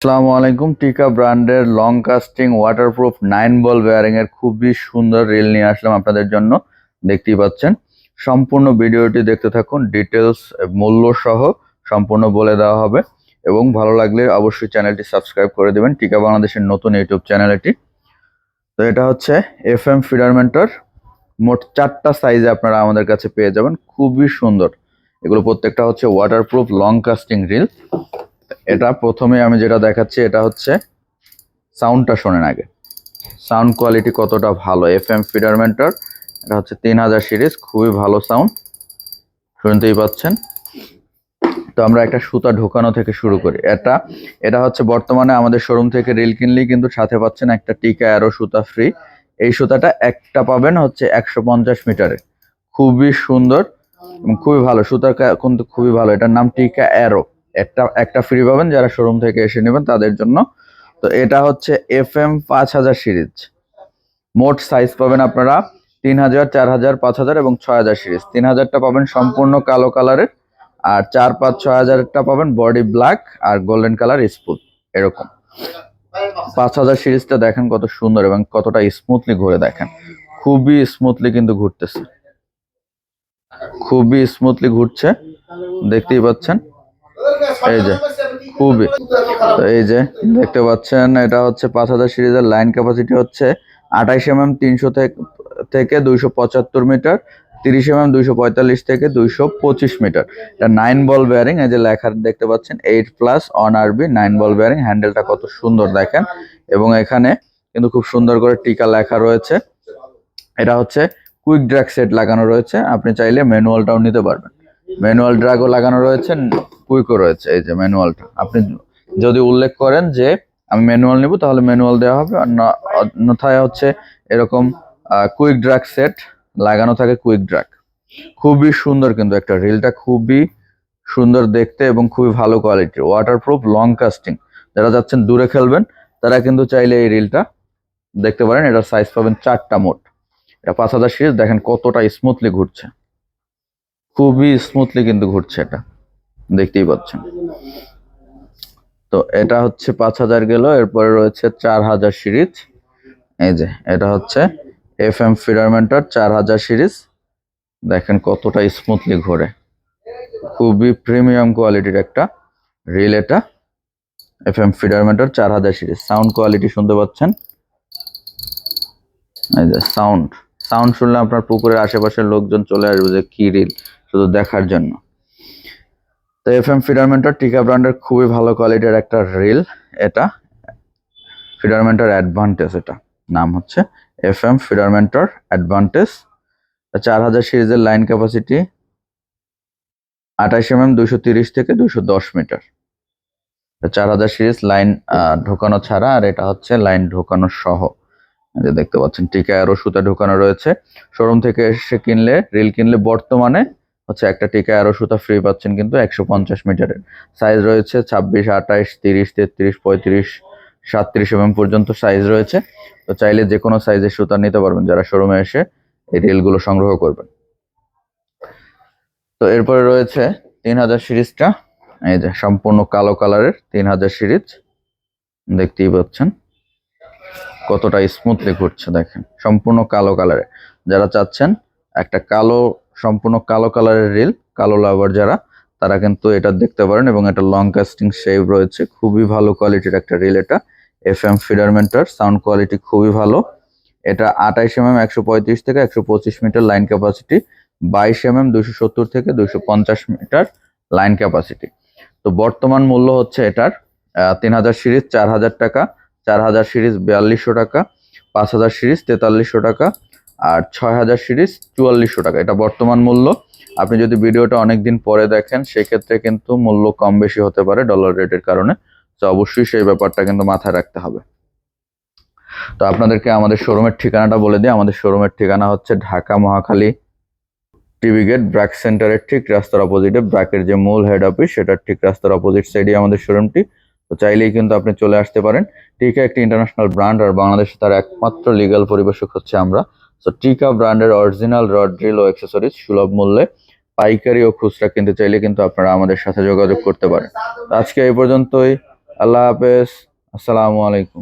আসসালামু আলাইকুম। টিকা ব্র্যান্ডের long casting waterproof nine ball bearing এর খুবই সুন্দর রিল নিয়ে আসলাম আপনাদের জন্য। দেখতেই পাচ্ছেন। সম্পূর্ণ ভিডিওটি দেখতে থাকুন ডিটেলস মূল্য সহ সম্পূর্ণ বলে দেওয়া হবে। এবং ভালো লাগলে অবশ্যই চ্যানেলটি সাবস্ক্রাইব করে দেবেন। টিকা বাংলাদেশের নতুন ইউটিউব চ্যানেল এটি তো এটা হচ্ছে এফ এম ফিডারমেন্টার মোট চারটা সাইজে আপনারা আমাদের কাছে পেয়ে যাবেন। খুবই সুন্দর। এগুলো প্রত্যেকটা হচ্ছে ওয়াটারপ্রুফ লং কাস্টিং রিল এটা প্রথমে আমি যেটা দেখাচ্ছি, এটা হচ্ছে সাউন্ডটা শোনেন আগে। সাউন্ড কোয়ালিটি কতটা ভালো? এফ এম ফিডারমেন্টার এটা হচ্ছে তিন হাজার সিরিজ, খুবই ভালো সাউন্ড শুনতেই পাচ্ছেন? তো আমরা একটা সুতা ঢোকানো থেকে শুরু করি। এটা এটা হচ্ছে বর্তমানে আমাদের শোরুম থেকে রিল কিনলেই কিন্তু সাথে পাচ্ছেন একটা টিকা অ্যারো সুতা ফ্রি এই সুতাটা একটা পাবেন হচ্ছে একশো পঞ্চাশ মিটারে খুবই সুন্দর খুবই ভালো। সুতার কিন্তু খুবই ভালো। এটার নাম টিকা অ্যারো একটা একটা ফ্রি পাবেন যারা শোরুম থেকে এসে নেবেন তাদের জন্য। তো এটা হচ্ছে এফ এম পাঁচ হাজার সিরিজ। মোট সাইজ পাবেন আপনারা তিন হাজার, চার হাজার, পাঁচ হাজার এবং ছয় হাজার সিরিজ। তিন হাজারটা পাবেন সম্পূর্ণ কালো কালারের আর চার, পাঁচ, ছয় হাজারটা পাবেন বডি ব্ল্যাক আর গোল্ডেন কালার স্পুট এরকম। পাঁচ হাজার সিরিজটা দেখেন কত সুন্দর এবং কতটা স্মুথলি ঘুরে দেখেন। খুবই স্মুথলি কিন্তু ঘুরতেছে। খুবই স্মুথলি ঘুরছে, দেখতেই পাচ্ছেন। এই যে, খুবই এই যে, দেখতে পাচ্ছেন, এটা হচ্ছে পাঁচ হাজার সিরিজের লাইন ক্যাপাসিটি হচ্ছে আঠাইশ এম তিনশো থেকে দুইশো পঁচাত্তর মিটার, তিরিশ এম দুইশো পঁয়তাল্লিশ থেকে দুইশো পঁচিশ মিটার। এটা নাইন বল বেয়ারিং এই যে লেখা দেখতে পাচ্ছেন eight plus on RB nine ball bearing হ্যান্ডেলটা কত সুন্দর দেখেন। এবং এখানে কিন্তু খুব সুন্দর করে টিকা লেখা রয়েছে। এটা হচ্ছে কুইক ড্রাগ সেট লাগানো রয়েছে, আপনি চাইলে ম্যানুয়ালটাও নিতে পারবেন। ম্যানুয়াল ড্রাগও লাগানো রয়েছে কুইকও রয়েছে, এই যে ম্যানুয়ালটা। আপনি যদি উল্লেখ করেন যে আমি ম্যানুয়াল নেব, তাহলে ম্যানুয়াল দেওয়া হবে। অন্যথায় হচ্ছে এরকম কুইক ড্রাগ সেট, লাগানো থাকে কুইক ড্রাগ। খুবই সুন্দর কিন্তু একটা রিলটা, খুবই সুন্দর দেখতে এবং খুবই ভালো কোয়ালিটির ওয়াটারপ্রুফ লং কাস্টিং যারা যাচ্ছেন, দূরে খেলবেন, তারা কিন্তু চাইলে এই রিলটা দেখতে পারেন। এটার সাইজ পাবেন চারটা মোট। এটা পাঁচ হাজার সিরিজ দেখেন কতটা স্মুথলি ঘুরছে। খুবই স্মুথলি কিন্তু ঘুরছে এটা। দেখতেই পাচ্ছেন। তো এটা হচ্ছে পাঁচ হাজার গেল, এরপরে রয়েছে চার হাজার সিরিজ। এই যে, এটা হচ্ছে এফ এম ফিডারমেন্টার চার হাজার সিরিজ। দেখেন কতটা স্মুথলি ঘোরে। খুবই প্রিমিয়াম কোয়ালিটির একটা রিল এটা। এফ এম ফিডারমেন্টার চার হাজার সিরিজ। সাউন্ড কোয়ালিটি শুনতে পাচ্ছেন? এই যে সাউন্ড সাউন্ড শুনলে আপনার পুকুরের আশেপাশের লোকজন চলে আসবে যে কি রিল শুধু দেখার জন্য। তো এফ এম ফিডারমেন্টার টিকা ব্র্যান্ডের খুবই ভালো কোয়ালিটির একটা রিল এটা। ফিডারমেন্টার অ্যাডভান্টেজ এটা, নাম হচ্ছে এফ এম ফিডারমেন্টার অ্যাডভান্টেজ চার হাজার সিরিজের লাইন ক্যাপাসিটি আঠাশ এম এম দুশো তিরিশ থেকে দুশো দশ মিটার। চার হাজার সিরিজ লাইন ঢোকানো ছাড়া, আর এটা হচ্ছে লাইন ঢোকানো সহ। যে দেখতে পাচ্ছেন টিকা আরও সুতা ঢোকানো রয়েছে। শোরুম থেকে এসে কিনলে রিল কিনলে বর্তমানে হচ্ছে একটা টিকা আরও সুতা ফ্রি পাচ্ছেন কিন্তু একশো পঞ্চাশ মিটারের। সাইজ রয়েছে ছাব্বিশ, আঠাইশ, তিরিশ, তেত্রিশ, পঁয়ত্রিশ, সাতত্রিশ এম পর্যন্ত সাইজ রয়েছে। তো চাইলে যে কোনো সাইজের সুতা নিতে পারবেন যারা শোরুমে এসে এই রিলগুলো সংগ্রহ করবেন। তো এরপরে রয়েছে তিন হাজার সিরিজটা। এই যে সম্পূর্ণ কালো কালারের তিন হাজার সিরিজ। দেখতেই পাচ্ছেন। কতটা স্মুথলি ঘুরছে, দেখেন। সম্পূর্ণ কালো কালারে যারা চাচ্ছেন একটা কালো সম্পূর্ণ কালো কালারের রিল, কালো লাভার যারা, তারা কিন্তু এটা দেখতে পারেন এবং এটা লং কাস্টিং শেপ রয়েছে। খুবই ভালো কোয়ালিটির একটা রিল এটা। এফ এম ফিডারমেন্টার সাউন্ড কোয়ালিটি খুবই ভালো। এটা আঠাইশ এম এম একশো পঁয়ত্রিশ থেকে একশো পঁচিশ মিটার লাইন ক্যাপাসিটি বাইশ এম এম সত্তর থেকে দুশো পঞ্চাশ মিটার লাইন ক্যাপাসিটি তো বর্তমান মূল্য হচ্ছে এটার তিন হাজার সিরিজ চার হাজার টাকা, চার হাজার সিরিজ বিয়াল্লিশশো টাকা, পাঁচ হাজার সিরিজ তেতাল্লিশশো টাকা আর ছয় হাজার সিরিজ চুয়াল্লিশশো টাকা। এটা বর্তমান মূল্য। আপনি যদি ভিডিওটা অনেক দিন পরে দেখেন, সেক্ষেত্রে কিন্তু মূল্য কম বেশি হতে পারে ডলার রেটের কারণে। তো অবশ্যই সেই ব্যাপারটা কিন্তু মাথায় রাখতে হবে। তো আপনাদেরকে আমাদের শোরুমের ঠিকানাটা বলে দিই। আমাদের শোরুমের ঠিকানা হচ্ছে ঢাকা মহাখালী টিভি গেট, ব্র্যাক সেন্টারের ঠিক রাস্তার অপোজিটে ব্র্যাকের যে মূল হেড অফিস সেটার ঠিক রাস্তার অপোজিট সাইডে আমাদের শোরুমটি তো চাইলেই কিন্তু আপনি চলে আসতে পারেন। টিকা একটি ইন্টারন্যাশনাল ব্র্যান্ড আর বাংলাদেশে তার একমাত্র লিগ্যাল পরিবেশক হচ্ছে আমরা। তো টিকা ব্র্যান্ডের অরিজিনাল রড ড্রিল ও অ্যাক্সেসরিজ সুলভ মূল্যে। পাইকারি ও খুচরা কিনতে চাইলে কিন্তু আপনারা আমাদের সাথে যোগাযোগ করতে পারেন। আজকে এই পর্যন্তই। আল্লাহ হাফেজ। আসসালামু আলাইকুম।